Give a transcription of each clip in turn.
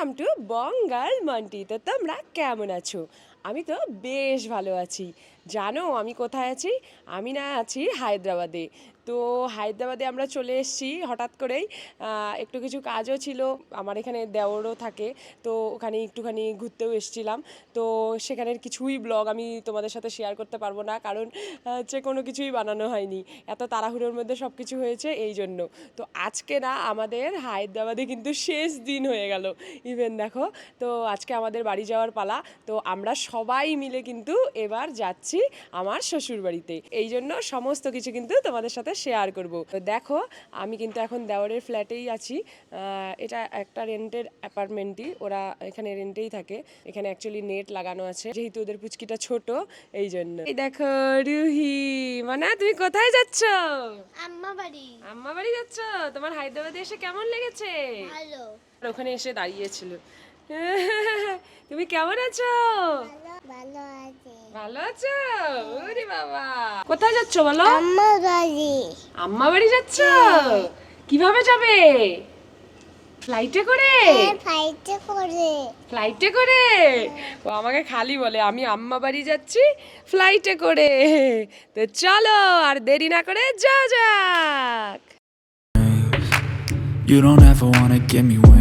Welcome to বঙ্গাল Manti তো তোমরা কেমন আছো? আমি তো বেশ ভালো আছি। জানো আমি কোথায় আছি? আমি না আছি হায়দ্রাবাদে। তো হায়দ্রাবাদে আমরা চলে এসেছি হঠাৎ করেই। একটু কিছু কাজও ছিল, আমার এখানে দেওরও থাকে, তো ওখানে একটুখানি ঘুরতেও এসেছিলাম। তো সেখানের কিছুই ব্লগ আমি তোমাদের সাথে শেয়ার করতে পারব না, কারণ হচ্ছে কোনো কিছুই বানানো হয়নি। এত তাড়াহুড়োর মধ্যে সব কিছু হয়েছে এই জন্য। তো আজকে না, আমাদের হায়দ্রাবাদে কিন্তু শেষ দিন হয়ে গেল ইভেন দেখো। তো আজকে আমাদের বাড়ি যাওয়ার পালা, তো আমরা সবাই মিলে কিন্তু এবার যাচ্ছি আমার শ্বশুর বাড়িতে এই জন্য সমস্ত কিছু কিন্তু তোমাদের সাথে শেয়ার করব। তো দেখো আমি কিন্তু এখন দেওয়ারের ফ্ল্যাটেই আছি। এটা একটা রেন্টের অ্যাপার্টমেন্টই ওরা এখানে রেন্টেই থাকে। এখানে অ্যাকচুয়ালি নেট লাগানো আছে। যেহেতু ওদের পুচকিটা ছোট এই জন্য। এই দেখো রুহি মানা তুমি কোথায় যাচ্ছ? আম্মা বাড়ি। আম্মা বাড়ি যাচ্ছ? তোমার হায়দ্রাবাদে এসে কেমন লেগেছে? ভালো। ওখানে এসে দাঁড়িয়েছিল। তুমি কেমন আছো? ভালো আছো। ওরে বাবা। কোথায় যাচ্ছ বলো? আম্মা বাড়ি। আম্মা বাড়ি যাচ্ছ? কীভাবে যাবে? ফ্লাইটে করে? ফাইটে করে। ফ্লাইটে করে? ও আমাকে খালি বলে আমি আম্মা বাড়ি যাচ্ছি ফ্লাইটে করে। তো চলো আর দেরি না করে যা যাক। You don't ever wanna give me.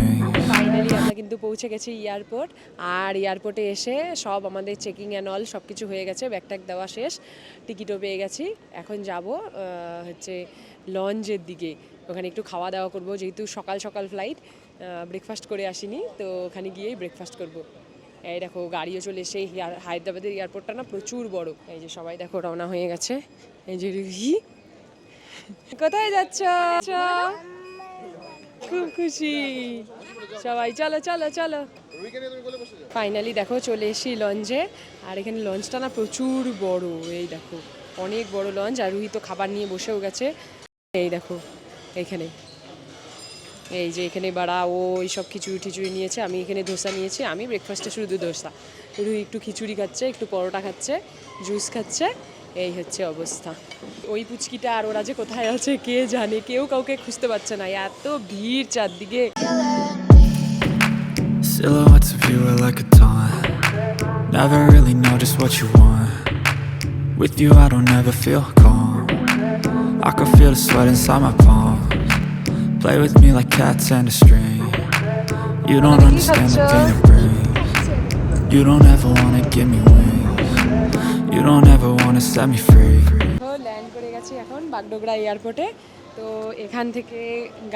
কিন্তু পৌঁছে গেছি এয়ারপোর্ট আর এয়ারপোর্টে এসে সব আমাদের চেকিং অ্যান্ড অল সব কিছু হয়ে গেছে, ব্যাগ ট্যাগ দেওয়া শেষ, টিকিটও পেয়ে গেছি। এখন যাব হচ্ছে লঞ্চের দিকে, ওখানে একটু খাওয়া দাওয়া করব, যেহেতু সকাল সকাল ফ্লাইট ব্রেকফাস্ট করে আসিনি, তো ওখানে গিয়েই ব্রেকফাস্ট করব। এই দেখো, গাড়িও চলে এসে হিয়া- হায়দ্রাবাদের এয়ারপোর্টটা না প্রচুর বড়। এই যে সবাই দেখো রওনা হয়ে গেছে, এই যে কোথায় যাচ্ছ? খুব খুশি। সবাই, চলো চলো চলো। ফাইনালি দেখো, চলে এসি লঞ্চে। আর এখানে লঞ্চটা না প্রচুর বড়। এই দেখো, অনেক বড় লঞ্চ। আর রুহি খাবার নিয়ে বসেও গেছে। এই দেখো এইখানে এই যে এখানে বাড়া ও সব খিচুড়ি টিচুড়ি নিয়েছে আমি এখানে ধোসা নিয়েছি আমি ব্রেকফাস্টে শুধু ধোসা রুহি একটু খিচুড়ি খাচ্ছে একটু পরোটা খাচ্ছে জুস খাচ্ছে এই হচ্ছে অবস্থা ওই পুচকিটা আর ওরা যে কোথায় আছে কে জানে কেউ কাউকে খুঁজতে পারছে না এত ভিড় চারদিকে Silhouettes of you are like a taunt. Never really know just what you want. With you, I don't ever feel calm. I can feel the sweat inside my palms. Play with me like cats and a string. You don't understand the pain it brings. You don't ever wanna give me wings. You don't ever wanna set me free. Land করে গেছি তো এখান থেকে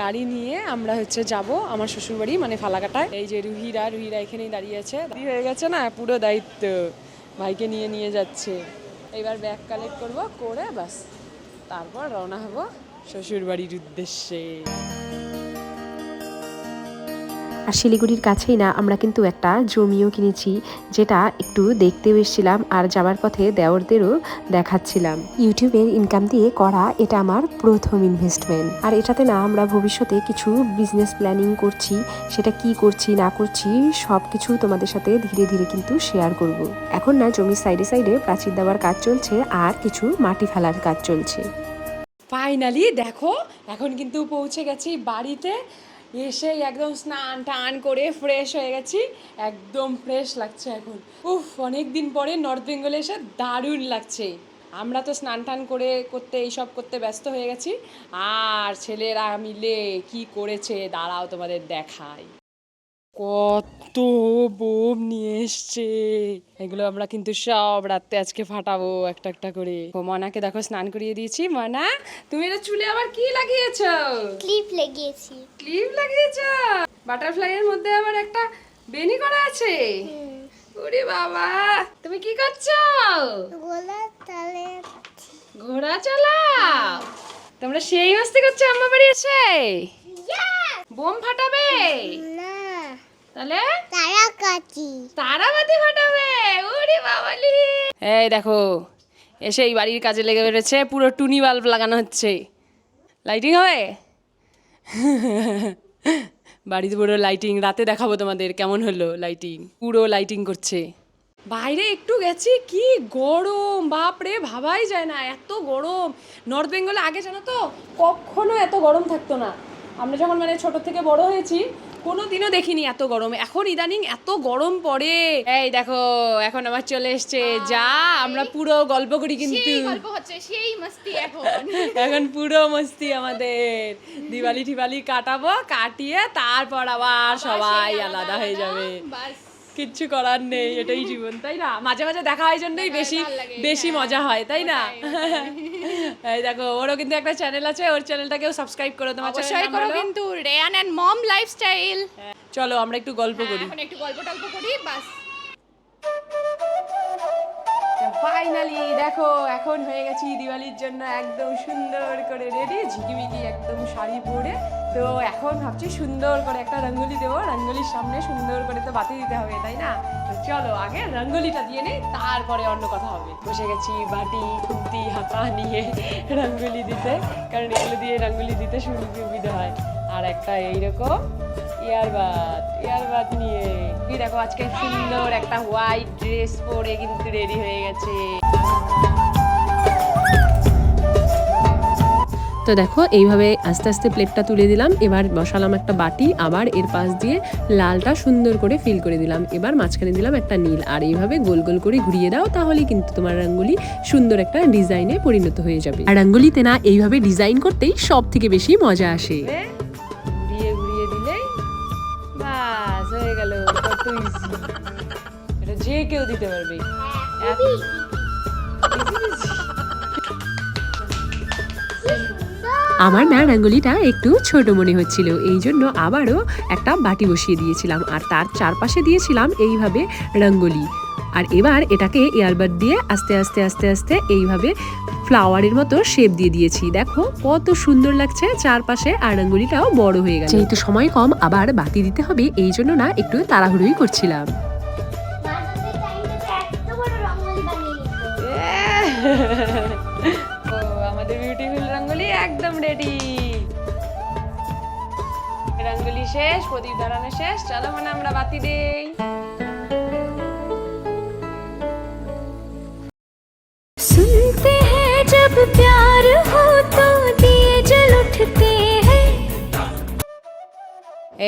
গাড়ি নিয়ে আমরা হচ্ছে যাব আমার শ্বশুরবাড়ি মানে ফালাকাটায় এই যে রুহিরা রুহিরা এখানেই দাঁড়িয়ে আছে দেরি হয়ে গেছে না, পুরো দায়িত্ব ভাইকে নিয়ে নিয়ে যাচ্ছে এবার ব্যাগ কালেক্ট করব, করে বাস তারপর রওনা হব শ্বশুরবাড়ির উদ্দেশ্যে। আর শিলিগুড়ির কাছেই না, আমরা কিন্তু একটা জমিও কিনেছি, যেটা একটু দেখতেও এসেছিলাম আর যাওয়ার পথে দেওরদেরও দেখাচ্ছিলাম। ইউটিউবের ইনকাম দিয়ে করা এটা আমার প্রথম ইনভেস্টমেন্ট আর এটাতে না, আমরা ভবিষ্যতে কিছু বিজনেস প্ল্যানিং করছি, সেটা কি করছি, না করছি সব কিছু তোমাদের সাথে ধীরে ধীরে কিন্তু শেয়ার করব। এখন না জমির সাইডে সাইডে প্রাচীর দেওয়ার কাজ চলছে আর কিছু মাটি ফেলার কাজ চলছে। ফাইনালি দেখো, এখন কিন্তু পৌঁছে গেছি বাড়িতে। এসে একদম স্নান টান করে ফ্রেশ হয়ে গেছি। একদম ফ্রেশ লাগছে এখন। উফ অনেক দিন পরে নর্থ বেঙ্গলে এসে দারুণ লাগছে। আমরা তো স্নান টান করে করতে, এইসব করতে ব্যস্ত হয়ে গেছি। আর ছেলেরা মিলে কি করেছে, দাঁড়াও তোমাদের দেখাই। কত বোম নিয়ে এসছে। এগুলো আমরা কিন্তু সব রাতে আজকে ফাটাবো একটা একটা করে। ও মনাকে দেখো স্নান করিয়ে দিয়েছি। মনা তুমি এটা চুলে আবার কি লাগিয়েছো? ক্লিপ লাগিয়েছি। ক্লিপ লাগিয়েছো? বাটারফ্লাই এর মধ্যে আবার একটা বেনি করা আছে? ওরে বাবা তুমি কি করছ? গোলা তালে ঘোড়া চালাও? তোমরা সেই মাস্তি করছ আম্মা বাড়ি এসে? বোম ফাটাবে? তাহলে? তারা কাচি তারাবাতি ফাটাবে। ওরে বাবালি। এই দেখো এসে এই বাড়ির কাজে লেগে বেড়েছে পুরো টুনি বাল্ব লাগানো হচ্ছে। লাইটিং হবে? বাড়িতে পুরো লাইটিং রাতে দেখাবো তোমাদের কেমন হলো লাইটিং পুরো লাইটিং করছে। বাইরে একটু গেছি কি গরম বাপরে ভাবাই যায় না এত গরম। নর্থ বেঙ্গলে আগে জানো তো কখনো এত গরম থাকতো না। আমরা যখন মানে ছোট থেকে বড় হয়েছি কোনোদিনও দেখিনি এত গরম। এখন ইদানিং এত গরম পড়ে। এই দেখো এখন আমার চলে এসছে। যা আমরা পুরো গল্প করি কিন্তু। গল্প হচ্ছে সেই মস্তি এখন। এখন পুরো মস্তি আমাদের। দিওয়ালি টিওয়ালি কাটাবো কাটিয়ে তারপর আবার সবাই আলাদা হয়ে যাবে। বাস। কিচ্ছু করার নেই এটাই জীবন তাই না? মাঝে মাঝে দেখা হয় জন্যই বেশি বেশি হ্যাঁ। মজা হয় তাই না? এই দেখো ওরও কিন্তু একটা চ্যানেল আছে ওর চ্যানেলটাকেও সাবস্ক্রাইব করো তোমার অবশ্যই করো কিন্তু রেয়ান এন্ড মম লাইফস্টাইল চলো আমরা একটু গল্প করি। এখন একটু গল্প টল্প করি বাস। ফাইনালি দেখো, এখন হয়ে গেছি দিওয়ালির জন্য একদম সুন্দর করে রেডি ঝিকিমিকি একদম শাড়ি পরে। তো এখন ভাবছি সুন্দর করে একটা রঙ্গোলি দেবো। রঙ্গোলির সামনে সুন্দর করে তো বাতি দিতে হবে, তাই না? তো চলো, আগে রঙ্গোলিটা দিয়ে নেই, তারপরে অন্য কথা হবে। বসে গেছি বাটি, খুন্তি, হাতা নিয়ে রঙ্গোলি দিতে, কারণ এগুলো দিয়ে রঙ্গোলি দিতে সুবিধা হয়। আর একটা এইরকম ইয়ারবাদ ইয়ারবাদ নিয়ে। এই দেখো আজকে সুন্দর একটা হোয়াইট ড্রেস পরে কিন্তু রেডি হয়ে গেছে। তো দেখো এইভাবে আস্তে আস্তে প্লেটটা তুলে দিলাম। এবার বসালাম একটা বাটি আবার এর পাশ দিয়ে লালটা সুন্দর করে ফিল করে দিলাম। এবার মাঝখানে দিলাম একটা নীল। আর এইভাবে গোল গোল করে ঘুরিয়ে দাও তাহলেই কিন্তু তোমার রঙ্গোলি সুন্দর একটা ডিজাইনে পরিণত হয়ে যাবে। আর রঙ্গোলিতে না এইভাবে ডিজাইন করতেই সব থেকে বেশি মজা আসে। ইজি এটা যে কেউ দিতে পারবে। easy। আমার না রঙ্গোলিটা একটু ছোট মনে হচ্ছিল এই জন্য আবারও একটা বাটি বসিয়ে দিয়েছিলাম আর তার চারপাশে দিয়েছিলাম এইভাবে রঙ্গোলি। আর এবার এটাকে এয়ারবাড দিয়ে আস্তে আস্তে আস্তে আস্তে এইভাবে ফ্লাওয়ারের মতো শেপ দিয়ে দিয়েছি। দেখো কত সুন্দর লাগছে চারপাশে আর রঙ্গোলিটাও বড় হয়ে গেছে যেহেতু সময় কম আবার বাতি দিতে হবে এই জন্য না একটু তাড়াহুড়োই করছিলাম। আমাদের বিউটিফুল রঙ্গোলি একদম রেডি রঙ্গোলি শেষ প্রদীপ ধরানো শেষ চলো মানে আমরা বাতি দেই। सुनते हैं जब प्यार हो तो दिए जल उठते हैं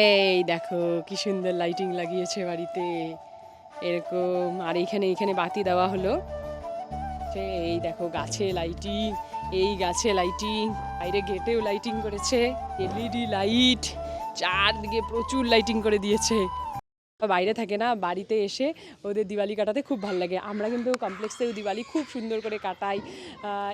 এই দেখো কি সুন্দর লাইটিং লাগিয়েছে বাড়িতে এরকম আর এইখানে এইখানে বাতি দেওয়া হলো যে এই দেখো গাছে লাইটিং এই গাছে লাইটিং বাইরে গেটেও লাইটিং করেছে এলইডি লাইট চারদিকে প্রচুর লাইটিং করে দিয়েছে বাইরে থাকে না, বাড়িতে এসে ওদের দিওয়ালি কাটাতে খুব ভালো লাগে। আমরা কিন্তু কমপ্লেক্সেও দিওয়ালি খুব সুন্দর করে কাটাই।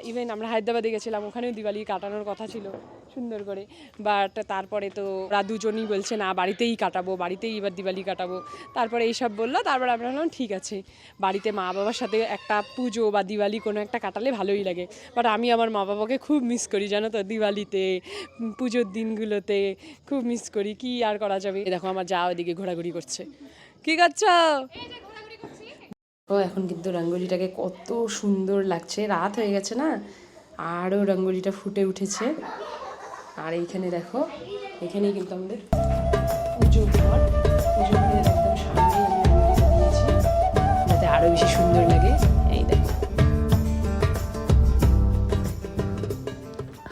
ইভেন আমরা হায়দ্রাবাদে গেছিলাম, ওখানেও দিওয়ালি কাটানোর কথা ছিল সুন্দর করে। বাট তারপরে তো ওরা দুজনই বলছে, না, বাড়িতেই কাটাবো, বাড়িতেই এবার দিওয়ালি কাটাবো। তারপরে এইসব বলল, তারপরে আমরা বললাম, ঠিক আছে। বাড়িতে মা বাবার সাথে একটা পুজো বা দিওয়ালি কোনো একটা কাটালে ভালোই লাগে। বাট আমি আমার মা বাবাকে খুব মিস করি, জানো তো, দিওয়ালিতে, পুজোর দিনগুলোতে খুব মিস করি, কি আর করা যাবে? দেখো, আমার যা ওদিকে ঘোরাঘুরি করছে। কি করছ ও, এখন কিন্তু রঙ্গোলিটাকে কত সুন্দর লাগছে। রাত হয়ে গেছে না? আরও রঙ্গোলিটা ফুটে উঠেছে। আর এইখানে দেখো, এখানেই কিন্তু আমাদের পুজো ঘর। পুজো ঘরের একদম দিয়েছি যাতে আরও বেশি সুন্দর লাগে। এই দেখো।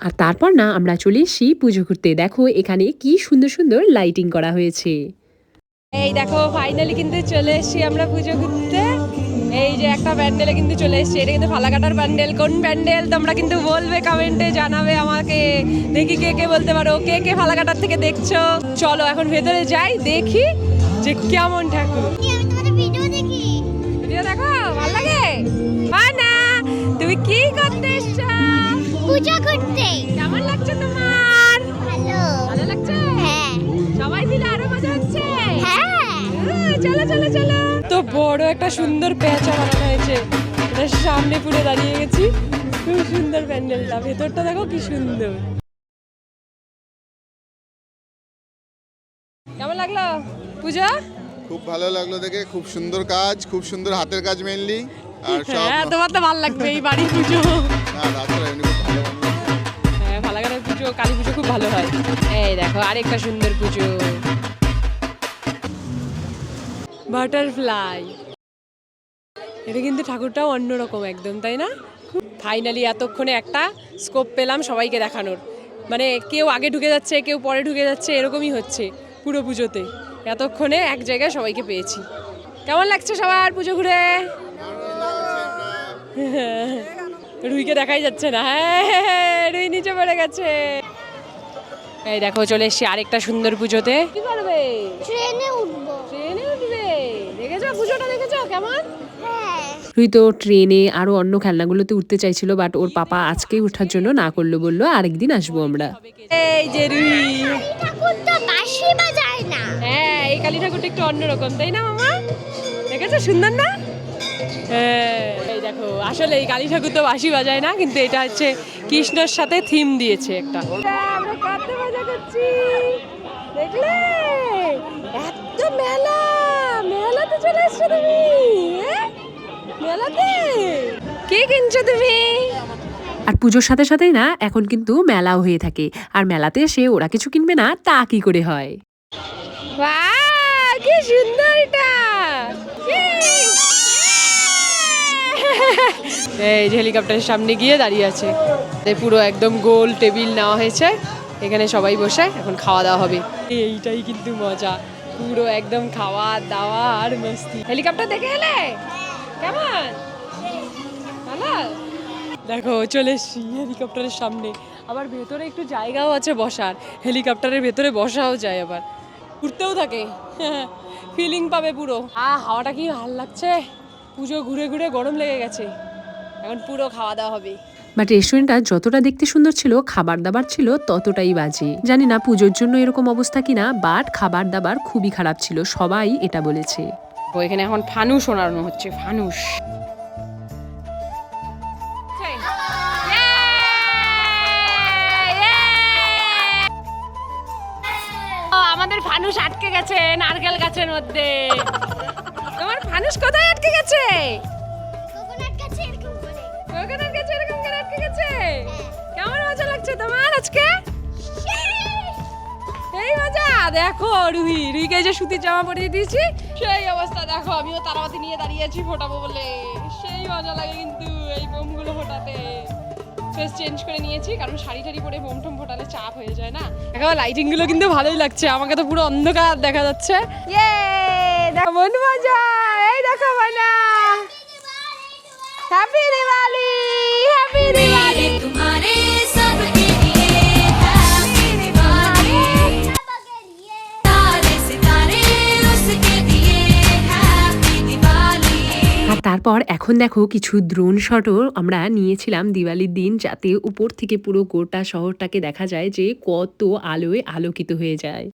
আর তারপর না, আমরা চলে এসেছি পুজো করতে দেখো এখানে কি সুন্দর সুন্দর লাইটিং করা হয়েছে। এই দেখো ফাইনালি কিন্তু চলে এসেছি আমরা পুজো করতে। এই যে একটা প্যান্ডেলে কিন্তু চলে এসেছি। এটা কিন্তু ফালাকাটার প্যান্ডেল। কোন প্যান্ডেল? তোমরা কিন্তু বলবে কমেন্টে জানাবে আমাকে। দেখি কে কে বলতে পারো। কে কে ফালাকাটার থেকে দেখছ? চলো এখন ভেতরে যাই দেখি যে কেমন ঠাকুর। ভিডিও দেখো। ভালো লাগে? না তুমি কি করতে এসছো? পূজা করতে। কেমন লাগছে তোমার? ভালো। লাগছে? হ্যাঁ। সবাই মিলে চলো চলো চলো। তো বড় একটা সুন্দর পেঁচা বানানো হয়েছে। এটার সামনে পুরো দাঁড়িয়ে গেছি। খুব সুন্দর প্যান্ডেলটা। ভেতরটা দেখো কি সুন্দর। কেমন লাগল পূজা? খুব ভালো লাগল দেখে। খুব সুন্দর কাজ খুব সুন্দর হাতের কাজ মেনলি আর সব হ্যাঁ তোমার তো ভালো লাগবে এই বাড়ির পুজো। না তাছাড়া এমনি খুব ভালো। হ্যাঁ। পুজো কালী পুজো খুব ভালো হয়। এই দেখো আরেকটা সুন্দর পুজো। বাটারফ্লাই। এটা কিন্তু ঠাকুরটাও অন্যরকম একদম, তাই না? ফাইনালি এতক্ষণে একটা স্কোপ পেলাম সবাইকে দেখানোর। মানে কেউ আগে ঢুকে যাচ্ছে, কেউ পরে ঢুকে যাচ্ছে, এরকমই হচ্ছে পুরো পুজোতে। এতক্ষণে এক জায়গায় সবাইকে পেয়েছি। কেমন লাগছে সবার পুজো ঘুরে? রুইকে দেখাই যাচ্ছে না। হ্যাঁ রুই নিচে পড়ে গেছে। এই দেখো, চলে এসছি আরেকটা সুন্দর পুজোতে। কি করবে? ট্রেনে উঠবো ট্রেনে উঠবে দেখেছ পুজোটা দেখেছ কেমন? হ্যাঁ। রুই তো ট্রেনে আরও অন্য খেলনাগুলোতে উঠতে চাইছিল বাট ওর পাপা আজকেই ওঠার জন্য না করল বলল আরেকদিন আসব আমরা। এই যে হ্যাঁ এই কালী ঠাকুরটা একটু অন্যরকম তাই না মামা? দেখেছ সুন্দর না? হ্যাঁ এই দেখো আসলে এই কালী ঠাকুর তো বাঁশি বাজায় না কিন্তু এটা হচ্ছে কৃষ্ণর সাথে থিম দিয়েছে একটা। আমরা কাঁদতে মজা করছি। দেখলে? এত মেলা। মেলাতে চলে এসছো তুমি? মেলাতে? কি কিনছো তুমি? আর পুজোর সাথে সাথেই না এখন কিন্তু মেলাও হয়ে থাকে। আর মেলাতে এসে ওরা কিছু কিনবে না তা কি করে হয়? কি সুন্দর এটা! এই যে হেলিকপ্টারের সামনে গিয়ে দাঁড়িয়ে আছে। পুরো একদম গোল টেবিল নেওয়া হয়েছে। এখানে সবাই বসে এখন খাওয়া দাওয়া হবে। এইটাই কিন্তু মজা। পুরো একদম খাওয়া দাওয়া আর মস্তি। হেলিকপ্টার দেখে এলে? কেমন? দেখো, চলে এসছি হেলিকপ্টারের সামনে। আবার ভেতরে একটু জায়গাও আছে বসার। হেলিকপ্টারের ভেতরে বসাও যায় আবার। ঘুরতেও থাকে। ফিলিং পাবে পুরো। আ, হাওয়াটা কি ভালো লাগছে? পুজো ঘুরে ঘুরে গরম লেগে গেছে। এখন পুরো খাওয়া দাওয়া হবে। বাট রেস্টুরেন্টটা যতটা দেখতে সুন্দর ছিল খাবার দাবার ছিল ততটাই বাজে। জানি না পুজোর জন্য এরকম অবস্থা কিনা বাট খাবার দাবার খুবই খারাপ ছিল সবাই এটা বলেছে। এখানে এখন ফানুস ওনানো হচ্ছে ফানুস। আমাদের ফানুস আটকে গেছে নারকেল গাছের মধ্যে। তোমার ফানুস কোথায় আটকে গেছে? লাগছে তোমার আজকে? এই মজা, দেখো রুহি, রুহিকে যে সুতির জামা পরিয়ে দিয়েছি। সেই অবস্থা, দেখো, আমিও তারাবাতি নিয়ে দাঁড়িয়ে আছি ফোটাবো বলে। সেই মজা লাগে কিন্তু এই বোমগুলো ফোটাতে। ফেস চেঞ্জ করে নিয়েছি, কারণ শাড়ি টাড়ি পরে বোম টোম ফোটালে চাপ হয়ে যায় না। দেখো লাইটিংগুলো কিন্তু ভালোই লাগছে, আমাকে তো পুরো অন্ধকার দেখা যাচ্ছে। ইয়ে দেখো, মন মজা, এই দেখো মানা তারপর এখন দেখো কিছু দ্রোণ শটও আমরা নিয়েছিলাম দিওয়ালির দিন, যাতে উপর থেকে পুরো গোটা শহরটাকে দেখা যায় যে কত আলোয় আলোকিত হয়ে যায়।